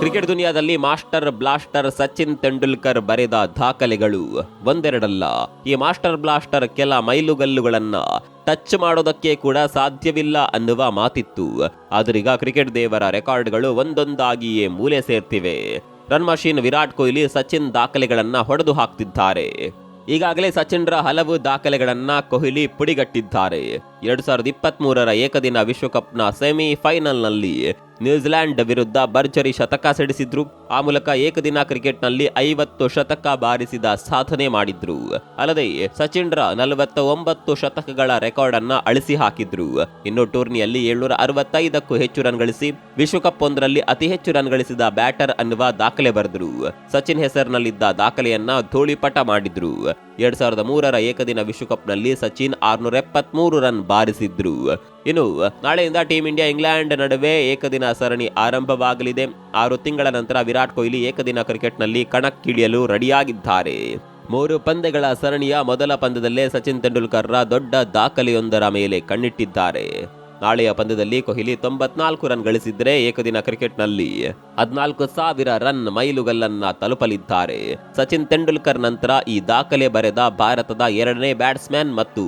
Cricket ದುನಿಯಾದಲ್ಲಿ master blaster Sachin Tendulkar ಬರೆದ ದಾಖಲೆಗಳು ಒಂದೆರಡಲ್ಲ. ಈ ಮಾಸ್ಟರ್ ಬ್ಲಾಸ್ಟರ್ ಕೆಲ ಮೈಲುಗಲ್ಲುಗಳನ್ನ ಟಚ್ ಮಾಡೋದಕ್ಕೆ ಕೂಡ ಸಾಧ್ಯವಿಲ್ಲ ಅನ್ನುವ ಮಾತಿತ್ತು. ಆದರೀಗ ಕ್ರಿಕೆಟ್ ದೇವರ ರೆಕಾರ್ಡ್ಗಳು ಒಂದೊಂದಾಗಿಯೇ ಮೂಲೆ ಸೇರ್ತಿವೆ. ರನ್ ಮಷೀನ್ ವಿರಾಟ್ ಕೊಹ್ಲಿ ಸಚಿನ್ ದಾಖಲೆಗಳನ್ನ ಹೊಡೆದು ಹಾಕ್ತಿದ್ದಾರೆ. ಈಗಾಗಲೇ ಸಚಿನ್ರ ಹಲವು ದಾಖಲೆಗಳನ್ನ ಕೊಹ್ಲಿ ಪುಡಿಗಟ್ಟಿದ್ದಾರೆ. ಎರಡ್ ಸಾವಿರದ ಇಪ್ಪತ್ತ್ ಮೂರರ ಏಕದಿನ ವಿಶ್ವಕಪ್ನ ಸೆಮಿಫೈನಲ್ನಲ್ಲಿ ನ್ಯೂಜಿಲೆಂಡ್ ವಿರುದ್ಧ ಭರ್ಜರಿ ಶತಕ ಸಿಡಿಸಿದ್ರು. ಆ ಮೂಲಕ ಏಕದಿನ ಕ್ರಿಕೆಟ್ನಲ್ಲಿ ಐವತ್ತು ಶತಕ ಬಾರಿಸಿದ ಸಾಧನೆ ಮಾಡಿದ್ರು. ಅಲ್ಲದೆ ಸಚಿನ್ರ ನಲವತ್ತ ಒಂಬತ್ತು ಶತಕಗಳ ರೆಕಾರ್ಡ್ ಅನ್ನ ಅಳಿಸಿ ಹಾಕಿದ್ರು ಇನ್ನು ಟೂರ್ನಿಯಲ್ಲಿ ಏಳ್ನೂರ ಅರವತ್ತೈದಕ್ಕೂ ಹೆಚ್ಚು ರನ್ ಗಳಿಸಿ ವಿಶ್ವಕಪ್ ಒಂದರಲ್ಲಿ ಅತಿ ಹೆಚ್ಚು ರನ್ ಗಳಿಸಿದ ಬ್ಯಾಟರ್ ಅನ್ನುವ ದಾಖಲೆ ಬರೆದ್ರು. ಸಚಿನ್ ಹೆಸರಿನಲ್ಲಿದ್ದ ದಾಖಲೆಯನ್ನ ಧೂಳಿಪಟ ಮಾಡಿದ್ರು. ಎರಡ್ ಸಾವಿರದ ಮೂರರ ಏಕದಿನ ವಿಶ್ವಕಪ್ನಲ್ಲಿ ಸಚಿನ್ ಆರ್ನೂರ ಎಪ್ಪತ್ಮೂರು ರನ್ ಬಾರಿಸಿದ್ರು. ಇನ್ನು, ನಾಳೆಯಿಂದ ಟೀಂ ಇಂಡಿಯಾ ಇಂಗ್ಲೆಂಡ್ ನಡುವೆ ಏಕದಿನ ಸರಣಿ ಆರಂಭವಾಗಲಿದೆ. ಆರು ತಿಂಗಳ ನಂತರ ವಿರಾಟ್ ಕೊಹ್ಲಿ ಏಕದಿನ ಕ್ರಿಕೆಟ್ನಲ್ಲಿ ಕಣಕ್ಕಿಳಿಯಲು ರೆಡಿಯಾಗಿದ್ದಾರೆ. ಮೂರು ಪಂದ್ಯಗಳ ಸರಣಿಯ ಮೊದಲ ಪಂದ್ಯದಲ್ಲೇ ಸಚಿನ್ ತೆಂಡೂಲ್ಕರ್ರ ದೊಡ್ಡ ದಾಖಲೆಯೊಂದರ ಮೇಲೆ ಕಣ್ಣಿಟ್ಟಿದ್ದಾರೆ. ನಾಳೆಯ ಪಂದ್ಯದಲ್ಲಿ ಕೊಹ್ಲಿ ತೊಂಬತ್ನಾಲ್ಕು ರನ್ ಗಳಿಸಿದ್ರೆ ಏಕದಿನ ಕ್ರಿಕೆಟ್ನಲ್ಲಿ ಹದಿನಾಲ್ಕು ಸಾವಿರ ರನ್ ಮೈಲುಗಲ್ಲನ್ನ ತಲುಪಲಿದ್ದಾರೆ. ಸಚಿನ್ ತೆಂಡೂಲ್ಕರ್ ನಂತರ ಈ ದಾಖಲೆ ಬರೆದ ಭಾರತದ ಎರಡನೇ ಬ್ಯಾಟ್ಸ್ಮನ್ ಮತ್ತು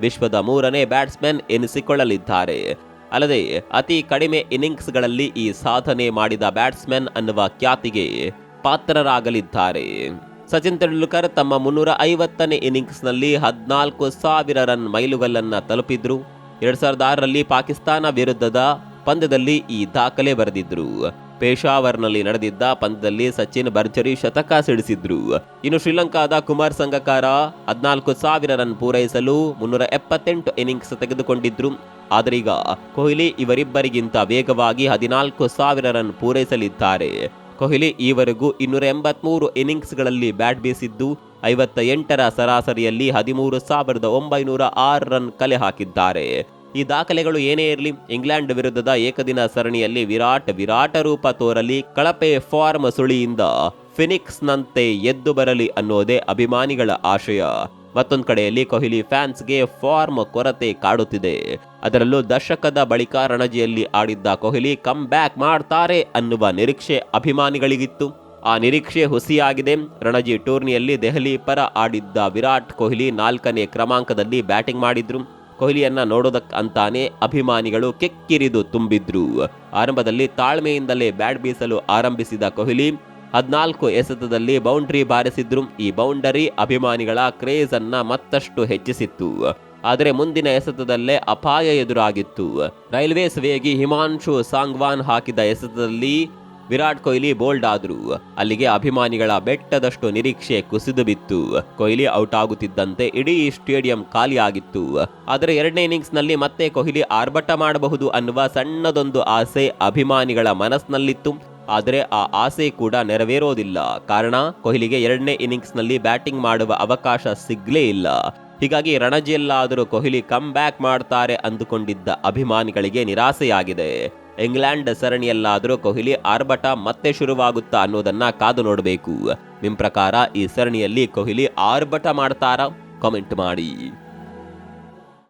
ವಿಶ್ವದ ಮೂರನೇ ಬ್ಯಾಟ್ಸ್ಮನ್ ಎನಿಸಿಕೊಳ್ಳಲಿದ್ದಾರೆ. ಅಲ್ಲದೆ, ಅತಿ ಕಡಿಮೆ ಇನ್ನಿಂಗ್ಸ್ಗಳಲ್ಲಿ ಈ ಸಾಧನೆ ಮಾಡಿದ ಬ್ಯಾಟ್ಸ್ಮನ್ ಅನ್ನುವ ಖ್ಯಾತಿಗೆ ಪಾತ್ರರಾಗಲಿದ್ದಾರೆ. ಸಚಿನ್ ತೆಂಡೂಲ್ಕರ್ ತಮ್ಮ ಮುನ್ನೂರ ಐವತ್ತನೇ ಇನ್ನಿಂಗ್ಸ್ನಲ್ಲಿ ಹದಿನಾಲ್ಕು ಸಾವಿರ ರನ್ ಮೈಲುಗಲ್ಲನ್ನು ತಲುಪಿದ್ರು. ಎರಡ್ ಸಾವಿರದ ಆರರಲ್ಲಿ ಪಾಕಿಸ್ತಾನ ವಿರುದ್ಧದ ಪಂದ್ಯದಲ್ಲಿ ಈ ದಾಖಲೆ ಬರೆದಿದ್ರು. ಪೇಶಾವರ್ನಲ್ಲಿ ನಡೆದಿದ್ದ ಪಂದ್ಯದಲ್ಲಿ ಸಚಿನ್ ಭರ್ಜರಿ ಶತಕ ಸಿಡಿಸಿದ್ರು. ಇನ್ನು ಶ್ರೀಲಂಕಾದ ಕುಮಾರ್ ಸಂಗಕಾರ ಹದಿನಾಲ್ಕು ಸಾವಿರ ರನ್ ಪೂರೈಸಲು ಮುನ್ನೂರ ಎಪ್ಪತ್ತೆಂಟು ಇನಿಂಗ್ಸ್ ತೆಗೆದುಕೊಂಡಿದ್ರು. ಆದರೀಗ ಕೊಹ್ಲಿ ಇವರಿಬ್ಬರಿಗಿಂತ ವೇಗವಾಗಿ ಹದಿನಾಲ್ಕು ಸಾವಿರ ರನ್ ಪೂರೈಸಲಿದ್ದಾರೆ. ಕೊಹ್ಲಿ ಈವರೆಗೂ ಇನ್ನೂರ ಎಂಬತ್ಮೂರು ಇನಿಂಗ್ಸ್ಗಳಲ್ಲಿ ಬ್ಯಾಟ್ ಬೀಸಿದ್ದು ಐವತ್ತ ಎಂಟರ ಸರಾಸರಿಯಲ್ಲಿ ಹದಿಮೂರು ಸಾವಿರದ ಒಂಬೈನೂರ ಆರು ರನ್ ಕಲೆ ಹಾಕಿದ್ದಾರೆ. ಈ ದಾಖಲೆಗಳು ಏನೇ ಇರಲಿ, ಇಂಗ್ಲೆಂಡ್ ವಿರುದ್ಧದ ಏಕದಿನ ಸರಣಿಯಲ್ಲಿ ವಿರಾಟ್, ವಿರಾಟ ರೂಪ ತೋರಲಿ, ಕಳಪೆ ಫಾರ್ಮ್ ಸುಳಿಯಿಂದ ಫಿನಿಕ್ಸ್ನಂತೆ ಎದ್ದು ಬರಲಿ ಅನ್ನೋದೇ ಅಭಿಮಾನಿಗಳ ಆಶಯ. ಮತ್ತೊಂದು ಕಡೆಯಲ್ಲಿ ಕೊಹ್ಲಿ ಫ್ಯಾನ್ಸ್ಗೆ ಫಾರ್ಮ್ ಕೊರತೆ ಕಾಡುತ್ತಿದೆ. ಅದರಲ್ಲೂ ದಶಕದ ಬಳಿಕ ರಣಜಿಯಲ್ಲಿ ಆಡಿದ್ದ ಕೊಹ್ಲಿ ಕಮ್ ಬ್ಯಾಕ್ ಮಾಡ್ತಾರೆ ಅನ್ನುವ ನಿರೀಕ್ಷೆ ಅಭಿಮಾನಿಗಳಿಗಿತ್ತು. ಆ ನಿರೀಕ್ಷೆ ಹುಸಿಯಾಗಿದೆ. ರಣಜಿ ಟೂರ್ನಿಯಲ್ಲಿ ದೆಹಲಿ ಪರ ಆಡಿದ್ದ ವಿರಾಟ್ ಕೊಹ್ಲಿ ನಾಲ್ಕನೇ ಕ್ರಮಾಂಕದಲ್ಲಿ ಬ್ಯಾಟಿಂಗ್ ಮಾಡಿದ್ರು. ಕೊಹ್ಲಿಯನ್ನ ನೋಡೋದಕ್ಕೆ ಅಂತಾನೆ ಅಭಿಮಾನಿಗಳು ಕೆಕ್ಕಿರಿದು ತುಂಬಿದ್ರು. ಆರಂಭದಲ್ಲಿ ತಾಳ್ಮೆಯಿಂದಲೇ ಬ್ಯಾಟ್ ಬೀಸಲು ಆರಂಭಿಸಿದ ಕೊಹ್ಲಿ ಹದಿನಾಲ್ಕು ಎಸೆತದಲ್ಲಿ ಬೌಂಡ್ರಿ ಬಾರಿಸಿದ್ರು. ಈ ಬೌಂಡರಿ ಅಭಿಮಾನಿಗಳ ಕ್ರೇಜ್ ಅನ್ನ ಮತ್ತಷ್ಟು ಹೆಚ್ಚಿಸಿತ್ತು. ಆದರೆ ಮುಂದಿನ ಎಸೆತದಲ್ಲೇ ಅಪಾಯ ಎದುರಾಗಿತ್ತು. ರೈಲ್ವೇಸ್ ವೇಗಿ ಹಿಮಾಂಶು ಸಾಂಗ್ವಾನ್ ಹಾಕಿದ ಎಸೆತದಲ್ಲಿ ವಿರಾಟ್ ಕೊಹ್ಲಿ ಬೋಲ್ಡ್ ಆದ್ರು. ಅಲ್ಲಿಗೆ ಅಭಿಮಾನಿಗಳ ಬೆಟ್ಟದಷ್ಟು ನಿರೀಕ್ಷೆ ಕುಸಿದು ಬಿತ್ತು. ಕೊಹ್ಲಿ ಔಟ್ ಆಗುತ್ತಿದ್ದಂತೆ ಇಡೀ ಸ್ಟೇಡಿಯಂ ಖಾಲಿಯಾಗಿತ್ತು ಆದರೆ ಎರಡನೇ ಇನ್ನಿಂಗ್ಸ್ನಲ್ಲಿ ಮತ್ತೆ ಕೊಹ್ಲಿ ಆರ್ಭಟ ಮಾಡಬಹುದು ಅನ್ನುವ ಸಣ್ಣದೊಂದು ಆಸೆ ಅಭಿಮಾನಿಗಳ ಮನಸ್ಸಿನಲ್ಲಿತ್ತು. ಆದರೆ ಆ ಆಸೆ ಕೂಡ ನೆರವೇರೋದಿಲ್ಲ. ಕಾರಣ, ಕೊಹ್ಲಿಗೆ ಎರಡನೇ ಇನ್ನಿಂಗ್ಸ್ನಲ್ಲಿ ಬ್ಯಾಟಿಂಗ್ ಮಾಡುವ ಅವಕಾಶ ಸಿಗ್ಲೇ ಇಲ್ಲ. ಹೀಗಾಗಿ ರಣಜಿಯಲ್ಲಾದರೂ ಕೊಹ್ಲಿ ಕಮ್ ಬ್ಯಾಕ್ ಮಾಡ್ತಾರೆ ಅಂದುಕೊಂಡಿದ್ದ ಅಭಿಮಾನಿಗಳಿಗೆ ನಿರಾಸೆಯಾಗಿದೆ. ಇಂಗ್ಲೆಂಡ್ ಸರಣಿಯಲ್ಲಾದರೂ ಕೊಹ್ಲಿ ಆರ್ಭಟ ಮತ್ತೆ ಶುರುವಾಗುತ್ತಾ ಅನ್ನೋದನ್ನ ಕಾದು ನೋಡಬೇಕು. ನಿಮ್ಮ ಪ್ರಕಾರ ಈ ಸರಣಿಯಲ್ಲಿ ಕೊಹ್ಲಿ ಆರ್ಭಟ ಮಾಡ್ತಾರಾ? ಕಾಮೆಂಟ್ ಮಾಡಿ.